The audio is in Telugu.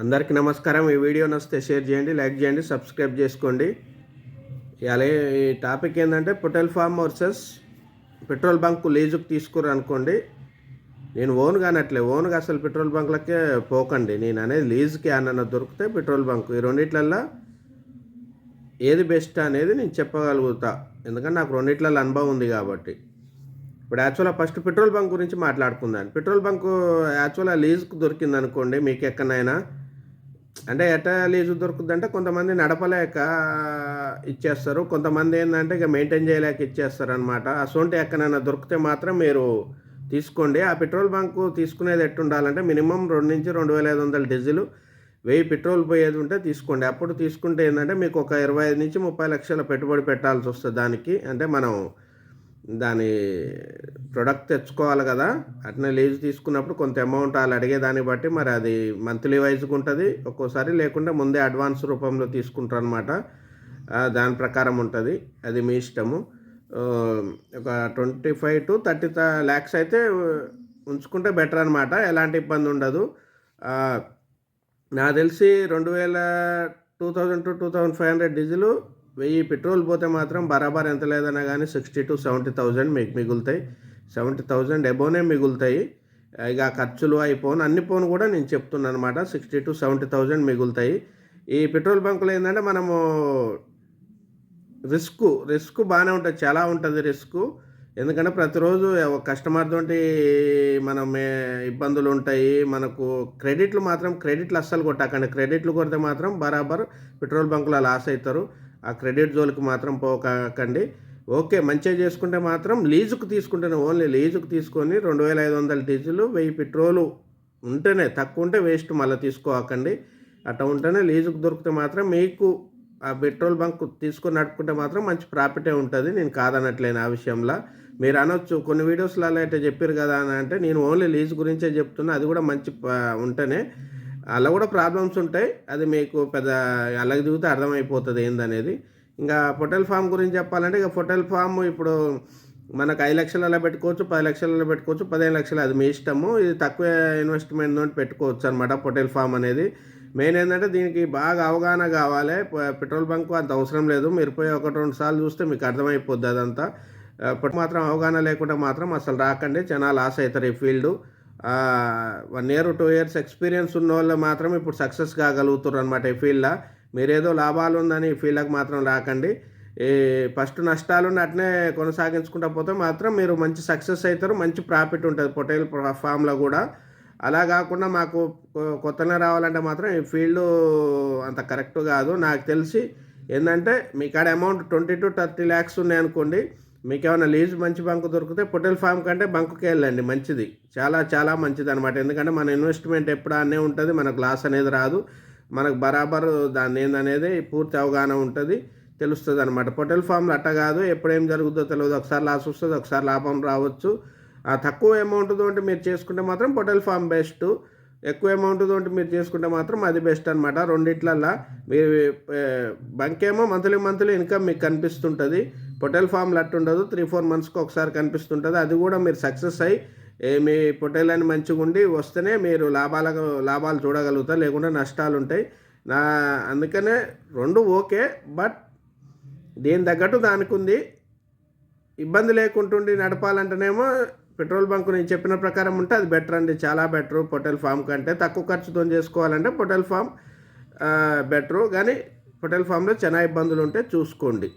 అందరికీ నమస్కారం. ఈ వీడియో నచ్చితే షేర్ చేయండి లైక్ చేయండి సబ్స్క్రైబ్ చేసుకోండి. అలాగే ఈ టాపిక్ ఏంటంటే poultry farm versus petrol bunk లీజుకు తీసుకురు అనుకోండి. నేను ఓన్గా అనట్లే ఓన్గా అసలు పెట్రోల్ బంక్లకే పోకండి. నేను అనేది లీజుకి అన్న దొరికితే పెట్రోల్ బంక్. ఈ రెండిట్లల్లో ఏది బెస్ట్ అనేది నేను చెప్పగలుగుతా. ఎందుకంటే నాకు రెండిట్లలో అనుభవం ఉంది కాబట్టి. ఇప్పుడు యాక్చువల్గా ఫస్ట్ పెట్రోల్ బంక్ గురించి మాట్లాడుకుందాం. పెట్రోల్ బంక్ యాక్చువల్గా లీజుకు దొరికింది అనుకోండి మీకు ఎక్కడైనా అంటే ఎట్లా లీజు దొరుకుతుందంటే కొంతమంది నడపలేక ఇచ్చేస్తారు. కొంతమంది ఏంటంటే ఇక మెయింటైన్ చేయలేక ఇచ్చేస్తారు అనమాట అసొంటి ఎక్కడైనా దొరికితే మాత్రం మీరు తీసుకోండి. ఆ పెట్రోల్ బంకు తీసుకునేది ఎట్టుండాలంటే మినిమం రెండు నుంచి రెండు వేల ఐదు వందల డీజిల్ వెయ్యి పెట్రోల్ పోయేది ఉంటే తీసుకోండి. అప్పుడు తీసుకుంటే ఏంటంటే మీకు ఒక ఇరవై ఐదు నుంచి ముప్పై లక్షల పెట్టుబడి పెట్టాల్సి వస్తుంది దానికి. అంటే మనం దాని ప్రొడక్ట్ తెచ్చుకోవాలి కదా అట్నే లీజ్ తీసుకున్నప్పుడు కొంత అమౌంట్ వాళ్ళు అడిగే దాన్ని బట్టి మరి అది మంత్లీ వైజ్గా ఉంటుంది ఒక్కోసారి లేకుండా ముందే అడ్వాన్స్ రూపంలో తీసుకుంటారు అనమాట దాని ప్రకారం ఉంటుంది అది మీ ఇష్టము. ఒక twenty five to thirty lakhs అయితే ఉంచుకుంటే బెటర్ అనమాట ఎలాంటి ఇబ్బంది ఉండదు. నాకు తెలిసి రెండు వేల two thousand to two thousand five hundred diesel వెయ్యి పెట్రోల్ పోతే మాత్రం బరాబర్ ఎంత లేదన్నా కానీ సిక్స్టీ టు సెవెంటీ థౌజండ్ మీకు మిగులుతాయి. సెవెంటీ థౌజండ్ ఎబోనే మిగులుతాయి. ఇక ఖర్చులు అయిపోను అన్ని పోను కూడా నేను చెప్తున్నాను అనమాట సిక్స్టీ టు సెవెంటీ థౌజండ్ మిగులుతాయి. ఈ పెట్రోల్ బంకులు ఏంటంటే మనము రిస్క్ రిస్క్ బాగానే ఉంటుంది చాలా ఉంటుంది రిస్క్. ఎందుకంటే ప్రతిరోజు కస్టమర్ తోటి మనం ఇబ్బందులు ఉంటాయి మనకు క్రెడిట్లు మాత్రం క్రెడిట్లు అస్సలు కొట్టకండి. క్రెడిట్లు కొడితే మాత్రం బరాబర్ పెట్రోల్ బంకులో లాస్ అవుతారు. ఆ క్రెడిట్ జోలికి మాత్రం పోకండి. ఓకే మంచిగా చేసుకుంటే మాత్రం లీజుకు తీసుకుంటేనే ఓన్లీ లీజుకు తీసుకొని రెండు వేల ఐదు వందల డీజిల్ వెయ్యి పెట్రోలు ఉంటేనే తక్కువ ఉంటే వేస్ట్ మళ్ళీ తీసుకోకండి అట్లా ఉంటేనే లీజుకు దొరికితే మాత్రం మీకు ఆ పెట్రోల్ బంక్ తీసుకొని నడుపుకుంటే మాత్రం మంచి ప్రాఫిటే ఉంటుంది. నేను కాదనట్లేను ఆ విషయంలో. మీరు అనొచ్చు కొన్ని వీడియోస్లలో అయితే చెప్పారు కదా అని అంటే నేను ఓన్లీ లీజ్ గురించే చెప్తున్నా అది కూడా మంచి ఉంటేనే. అలా కూడా ప్రాబ్లమ్స్ ఉంటాయి అది మీకు పెద్ద అలాగ దిగితే అర్థమైపోతుంది ఏందనేది. ఇంకా పొటెల్ ఫామ్ గురించి చెప్పాలంటే ఇక పొటెల్ ఫామ్ ఇప్పుడు మనకు ఐదు లక్షలలో పెట్టుకోవచ్చు పది లక్షలలో పెట్టుకోవచ్చు పదిహేను లక్షలు అది మీ ఇష్టము. ఇది తక్కువ ఇన్వెస్ట్మెంట్ తోటి పెట్టుకోవచ్చు అనమాట పొటెల్ ఫామ్ అనేది. మెయిన్ ఏంటంటే దీనికి బాగా అవగాహన కావాలి. పెట్రోల్ బంకు అంత అవసరం లేదు. మీరు పోయి ఒకటి రెండు సార్లు చూస్తే మీకు అర్థమైపోద్ది అదంతా. ఇప్పుడు మాత్రం అవగాహన లేకుండా మాత్రం అసలు రాకండి. చాలా లాస్ అవుతారు ఈ field. One year two years experience ఉన్న వాళ్ళు మాత్రం ఇప్పుడు సక్సెస్ కాగలుగుతారు అనమాట ఈ ఫీల్డ్లో. మీరేదో లాభాలు ఉందని ఈ ఫీల్డ్కి మాత్రం రాకండి. ఈ ఫస్ట్ నష్టాలు అట్నే కొనసాగించుకుంటా పోతే మాత్రం మీరు మంచి సక్సెస్ అవుతారు మంచి ప్రాఫిట్ ఉంటుంది పొటైల్ ఫామ్లో కూడా. అలా కాకుండా మాకు కొత్తగా రావాలంటే మాత్రం ఈ ఫీల్డ్ అంత కరెక్ట్ కాదు. నాకు తెలిసి ఏంటంటే మీ కాడ amount twenty to thirty lakhs ఉన్నాయి అనుకోండి మీకు ఏమైనా లీజ్ మంచి బంకు దొరికితే పొటెల్ ఫామ్ కంటే బంకుకే వెళ్ళండి. మంచిది. చాలా చాలా మంచిది అనమాట ఎందుకంటే మన ఇన్వెస్ట్మెంట్ ఎప్పుడు అనే ఉంటుంది మనకు లాస్ అనేది రాదు. మనకు బరాబర్ దాన్ని ఏందనేది పూర్తి అవగాహన ఉంటుంది తెలుస్తుంది అనమాట పొటల్ ఫామ్లు అట్ట కాదు ఎప్పుడేం జరుగుతుందో తెలియదు ఒకసారి లాస్ వస్తుంది ఒకసారి లాభం రావచ్చు. ఆ తక్కువ అమౌంట్ తోటి మీరు చేసుకుంటే మాత్రం పొటల్ ఫామ్ బెస్ట్. ఎక్కువ అమౌంట్ తోటి మీరు చేసుకుంటే మాత్రం అది బెస్ట్ అనమాట రెండిట్లల్లో మీరు బంకేమో బంక్ ఏమో మంత్లీ మంత్లీ ఇన్కమ్ మీకు కనిపిస్తుంటుంది. పొటెల్ ఫామ్లు అట్టు ఉండదు త్రీ ఫోర్ మంత్స్కి ఒకసారి కనిపిస్తుంటుంది. అది కూడా మీరు సక్సెస్ అయ్యి మీ పొటెల్ అని మంచిగా ఉండి వస్తేనే మీరు లాభాలకు లాభాలు చూడగలుగుతారు లేకుంటే నష్టాలు ఉంటాయి. నా అందుకనే రెండు ఓకే బట్ దీని తగ్గట్టు దానికి ఉంది. ఇబ్బంది లేకుంటుండి నడపాలంటేనేమో పెట్రోల్ బంక్ నేను చెప్పిన ప్రకారం ఉంటే అది బెటర్ అండి చాలా బెటర్. పొటెల్ ఫామ్ కంటే తక్కువ ఖర్చుతో చేసుకోవాలంటే పొటల్ ఫామ్ బెటరు. కానీ పొటెల్ ఫామ్లో చాలా ఇబ్బందులు ఉంటే చూసుకోండి.